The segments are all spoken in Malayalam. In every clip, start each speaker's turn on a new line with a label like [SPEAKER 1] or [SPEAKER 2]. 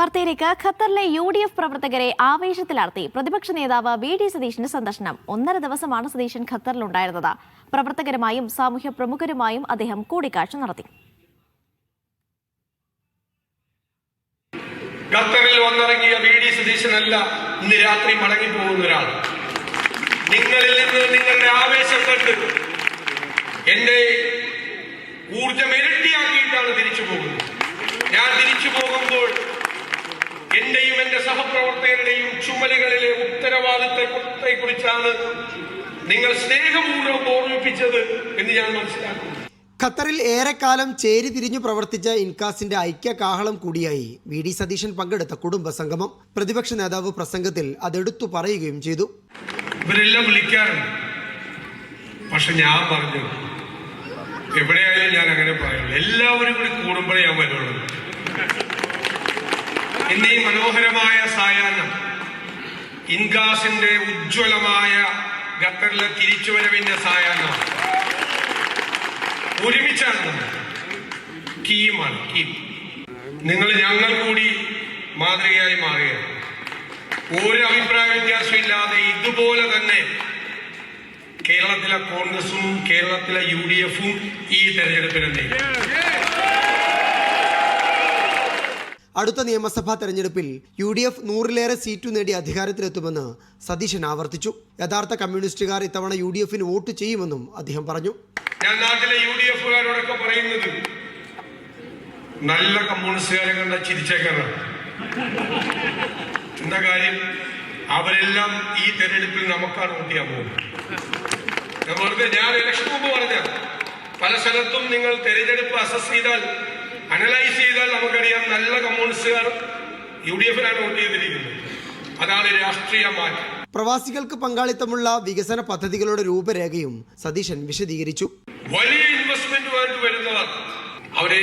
[SPEAKER 1] വാർത്തയിലേക്ക് ഖത്തറിലെ യു ഡി എഫ് പ്രവർത്തകരെ ആവേശത്തിലാർത്തി. പ്രതിപക്ഷ നേതാവ് വി ഡി സതീഷിന്റെ സന്ദർശനം. ഒന്നര ദിവസമാണ് സതീശൻ ഖത്തറിലുണ്ടായിരുന്നത്. പ്രവർത്തകരുമായും സാമൂഹ്യ പ്രമുഖരുമായും അദ്ദേഹം കൂടിക്കാഴ്ച നടത്തി.
[SPEAKER 2] ഖത്തറിൽ വന്നിറങ്ങിയ വി ഡി സതീശനല്ല ഇന്ന് രാത്രി മടങ്ങിപ്പോകുന്ന ഒരാൾ. നിങ്ങളിൽ നിന്ന് നിങ്ങളുടെ ആവേശം കണ്ട് എന്റെ ഊർജം ഇരട്ടിയാക്കിയിട്ടാണ് തിരിച്ചു പോകുന്നത്. ഞാൻ തിരിച്ചു പോകുമ്പോൾ സഹപ്രവർത്തകരുടെയും ചുമലുകളിലെ ഉത്തരവാദിത്തത്തെ കുറിച്ചാണ് നിങ്ങൾ സ്നേഹപൂർവം ഓർമ്മിപ്പിച്ചത് എന്ന് ഞാൻ മനസ്സിലാക്കുന്നു.
[SPEAKER 3] ഖത്തറിൽ ഏറെക്കാലം ചേരി തിരിഞ്ഞു പ്രവർത്തിച്ച ഇൻകാസിന്റെ ഐക്യ കാഹളം കൂടിയായി വി ഡി സതീശൻ പങ്കെടുത്ത കുടുംബ സംഗമം പ്രതിപക്ഷ നേതാവ് പ്രസംഗത്തിൽ അതെടുത്തു പറയുകയും ചെയ്തു.
[SPEAKER 2] ഇവരെല്ലാം വിളിക്കാറുണ്ട്. പക്ഷെ ഞാൻ പറഞ്ഞു എവിടെയായാലും ഞാൻ അങ്ങനെ പറയുള്ളൂ. എല്ലാവരും കൂടി കൂടുമ്പോഴേ ഞാൻ വരുള്ളൂ. ഇന്ന് ഈ മനോഹരമായ സായാഹ്നം ഇൻഗാസിന്റെ ഉജ്ജ്വലമായ ഖത്തറിലെ തിരിച്ചുവരവിന്റെ സായാഹ്നം. ഒരുമിച്ചാണ് കീമാണ് കീ നിങ്ങൾ ഞങ്ങൾ കൂടി മാതൃകയായി മാറുകയാണ്. ഒരു അഭിപ്രായ വ്യത്യാസമില്ലാതെ ഇതുപോലെ തന്നെ കേരളത്തിലെ കോൺഗ്രസും കേരളത്തിലെ യു ഡി എഫും ഈ തെരഞ്ഞെടുപ്പിനെ
[SPEAKER 3] അടുത്ത നിയമസഭാ തെരഞ്ഞെടുപ്പിൽ യു ഡി എഫ് നൂറിലേറെ സീറ്റു നേടി അധികാരത്തിലെത്തുമെന്ന് സതീശൻ ആവർത്തിച്ചു. യഥാർത്ഥ കമ്മ്യൂണിസ്റ്റുകാർ ഇത്തവണ യു ഡി എഫിന് വോട്ട് ചെയ്യുമെന്നും അദ്ദേഹം പറഞ്ഞു.
[SPEAKER 2] ഞാൻ നാട്ടിലെ യു ഡി എഫുകാരോടൊക്കെ പറയുന്നത് നല്ല കമ്മ്യൂണിസ്റ്റുകാരെ കണ്ട ചിരിച്ചേക്കാനാണ് എന്താ കാര്യം? അവരെല്ലാം ഈ തെരഞ്ഞെടുപ്പിൽ നമുക്കാണ് വോട്ട് ചെയ്യാൻ പോകുന്നത്. വെറുതെ ഞാൻ ഇലക്ഷൻ മുമ്പ് പറഞ്ഞ പല സ്ഥലത്തും നിങ്ങൾ തെരഞ്ഞെടുപ്പ് അസസ് ചെയ്താൽ അനലൈസ് ചെയ്താൽ നമുക്കറിയാം നല്ല കമ്മ്യൂണിസ്റ്റുകാർ യു ഡി എഫിനാണ് വോട്ട് ചെയ്തിരിക്കുന്നത്. അതാണ് രാഷ്ട്രീയ മാറ്റം.
[SPEAKER 3] പ്രവാസികൾക്ക് പങ്കാളിത്തമുള്ള വികസന പദ്ധതികളുടെ രൂപരേഖയും സതീശൻ വിശദീകരിച്ചു.
[SPEAKER 2] വലിയ ഇൻവെസ്റ്റ്മെന്റുമായിട്ട് വരുന്നവർ അവരെ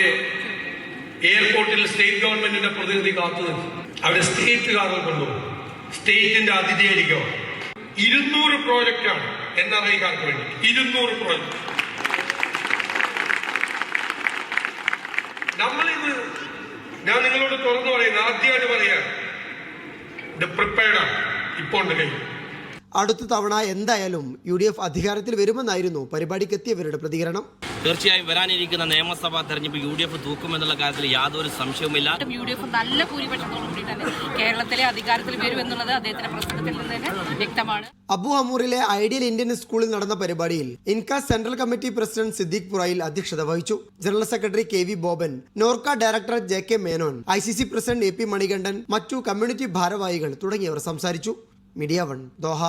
[SPEAKER 2] എയർപോർട്ടിൽ സ്റ്റേറ്റ് ഗവൺമെന്റിന്റെ പ്രതിനിധി കാത്തു അവരെ സ്റ്റേറ്റ് കാറിൽ കൊണ്ടുപോകും. സ്റ്റേറ്റിന്റെ അതിഥിയായിരിക്കും ഇരുന്നൂറ് പ്രോജക്റ്റാണ് എൻ ആർ ഐക്കാർക്ക് വേണ്ടി? ഇരുന്നൂറ് പ്രോജക്റ്റ് നമ്മളിത് ഞാൻ നിങ്ങളോട് തുറന്നു പറയുന്നത് ആദ്യമായിട്ട് പറയാ.
[SPEAKER 3] അടുത്ത തവണ എന്തായാലും യു ഡി എഫ് അധികാരത്തിൽ വരുമെന്നായിരുന്നു പരിപാടിക്കെത്തിയവരുടെ പ്രതികരണം.
[SPEAKER 4] തീർച്ചയായും വരാനിരിക്കുന്ന നിയമസഭാ തെരഞ്ഞെടുപ്പ് യു ഡി എഫ് തൂക്കുമെന്നുള്ള കാര്യത്തിൽ യാതൊരു സംശയവുമില്ല.
[SPEAKER 5] യു ഡി എഫ് നല്ല ഭൂരിപക്ഷത്തോടു കൂടി തന്നെ കേരളത്തിലെ അധികാരത്തിൽ വരുമെന്നുള്ളത് അദ്ദേഹത്തിന്റെ പ്രസംഗത്തിൽ നിന്ന് തന്നെ വ്യക്തമാണ്.
[SPEAKER 3] അബു അമൂറിലെ ഐഡിയൽ ഇന്ത്യൻ സ്കൂളിൽ നടന്ന പരിപാടിയിൽ Incas central committee president Siddique Purayil അധ്യക്ഷത വഹിച്ചു. General secretary K V Boban Norka director J K Menon I C C president A P Manikandan മറ്റു കമ്മ്യൂണിറ്റി ഭാരവാഹികൾ തുടങ്ങിയവർ സംസാരിച്ചു. Media one Doha.